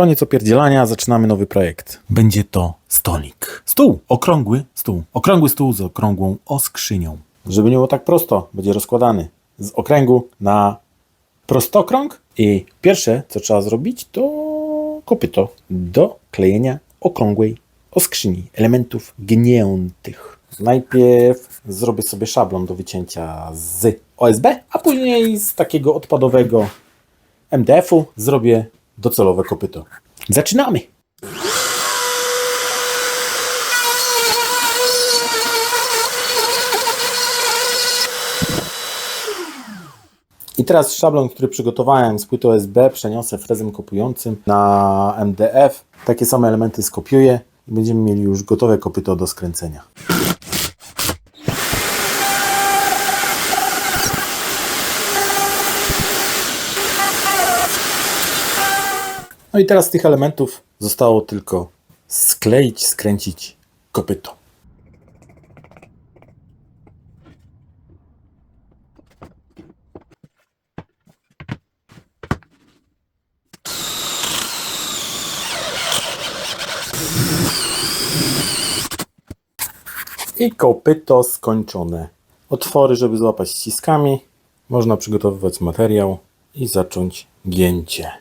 Koniec opierdzielania, zaczynamy nowy projekt. Będzie to stolik. Stół, okrągły stół. Okrągły stół z okrągłą oskrzynią. Żeby nie było tak prosto, będzie rozkładany z okręgu na prostokrąg i pierwsze, co trzeba zrobić, to kopyto do klejenia okrągłej oskrzyni, elementów gniętych. Najpierw zrobię sobie szablon do wycięcia z OSB, a później z takiego odpadowego MDF-u zrobię docelowe kopyto. Zaczynamy! I teraz szablon, który przygotowałem z płyty OSB, przeniosę frezem kopującym na MDF. Takie same elementy skopiuję i będziemy mieli już gotowe kopyto do skręcenia. No i teraz tych elementów zostało tylko skleić, skręcić kopyto. I kopyto skończone. Otwory, żeby złapać ściskami. Można przygotowywać materiał i zacząć gięcie.